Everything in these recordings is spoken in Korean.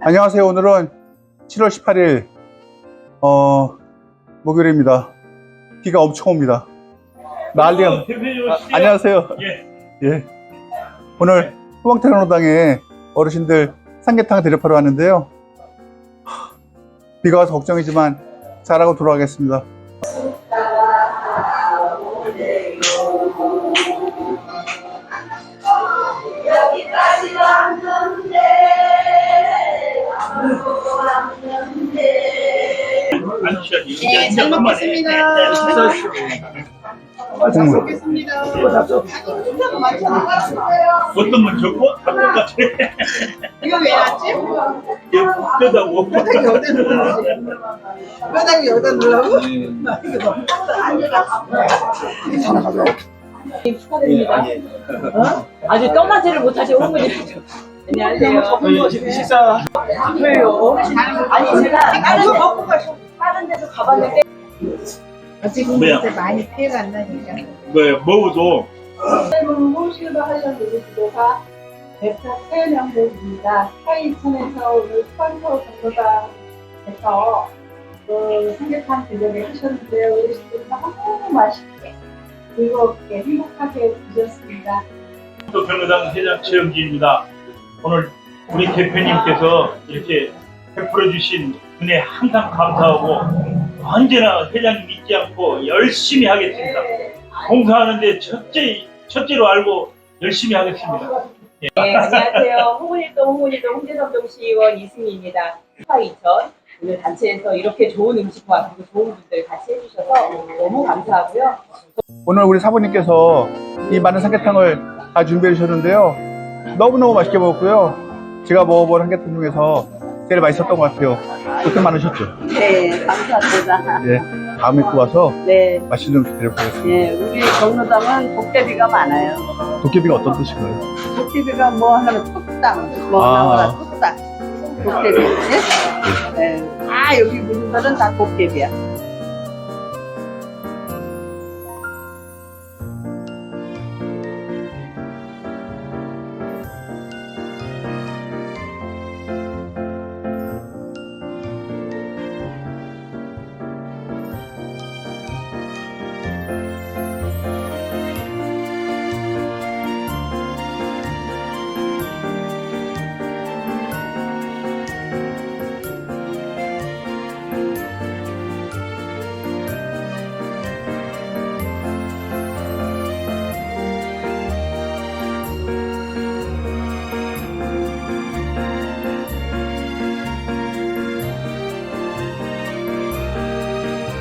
안녕하세요. 오늘은 7월 18일, 어, 목요일입니다. 비가 엄청 옵니다. 난리가. 어, 대표님 아. 안녕하세요. 예. 예. 오늘 후방태릉로당에 어르신들 삼계탕 대접하러 왔는데요. 하, 비가 와서 걱정이지만 잘하고 돌아가겠습니다. 네, 잘 먹겠습니다. 국물. 먹겠습니다. 어떤 분 좋고 한것 같아. 이거 왜 왔지? 뼈다고. 뼈다귀 여기다 눌러야지. 뼈다귀 여기다 눌러고? 이거 너무 축하드립니다. 어? 아주 떠나지를 못하신 어머니. 안녕하세요. 식사. 왜요? 아니 제가 다른 데 먹고 가시 다른 데서 가봤는데 지금 뭐야? 이제 많이 피해가 안 나니까. 뭐 먹어도 호실바 하셨는데 지도가 대표 태연양복입니다. 하이천에서 오늘 스판서 정보다 해서 그 삼계탕 대접을 하셨는데요. 어르신들이 너무 맛있게 즐겁게 행복하게 드셨습니다. 또 변호당 회장 최영기입니다. 오늘 우리 대표님께서 이렇게 베풀어 주신 은혜 항상 감사하고 언제나 회장님 잊지 않고 열심히 하겠습니다. 봉사하는데 첫째 첫째로 알고 열심히 하겠습니다. 네, 안녕하세요. 홍은일동 홍은일동 홍대삼동 시의원 이승희입니다. 스파이천 오늘 단체에서 이렇게 좋은 음식과 그리고 좋은 분들 같이 해주셔서 너무 감사하고요. 오늘 우리 사부님께서 이 많은 삼계탕을 다 준비해 주셨는데요. 너무너무 맛있게 먹었고요. 제가 먹어본 삼계탕 중에서 제일 맛있었던 것 같아요. 그렇게 많으셨죠? 네, 감사합니다. 예. 다음에 또 와서 네, 맛있는 음식 드려보겠습니다. 예, 우리 경로당은 도깨비가 많아요. 도깨비가 어떤 뜻인가요? 도깨비가 뭐 하는 뚝딱, 뭐 아. 나오라 뚝딱. 도깨비, 예? 네. 다 여기 분들은 다 도깨비야.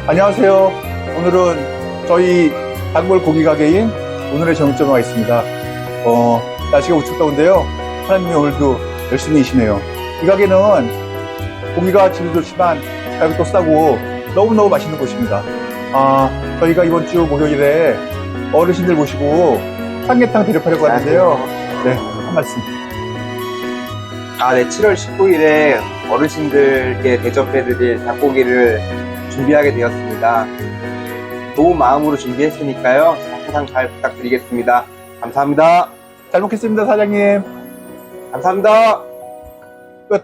안녕하세요. 오늘은 저희 단골 고기 가게인 오늘의 정점에 와 있습니다. 어, 날씨가 우측 더운데요. 사장님이 오늘도 열심히 이시네요. 이 가게는 고기가 질이 좋지만 가격도 싸고 너무너무 맛있는 곳입니다. 아, 저희가 이번 주 목요일에 어르신들 모시고 삼계탕 대접하려고 하는데요. 네, 한 말씀. 아, 네. 7월 19일에 어르신들께 대접해드릴 닭고기를 준비하게 되었습니다. 좋은 마음으로 준비했으니까요. 항상 잘 부탁드리겠습니다. 감사합니다. 잘 먹겠습니다, 사장님. 감사합니다. 끝.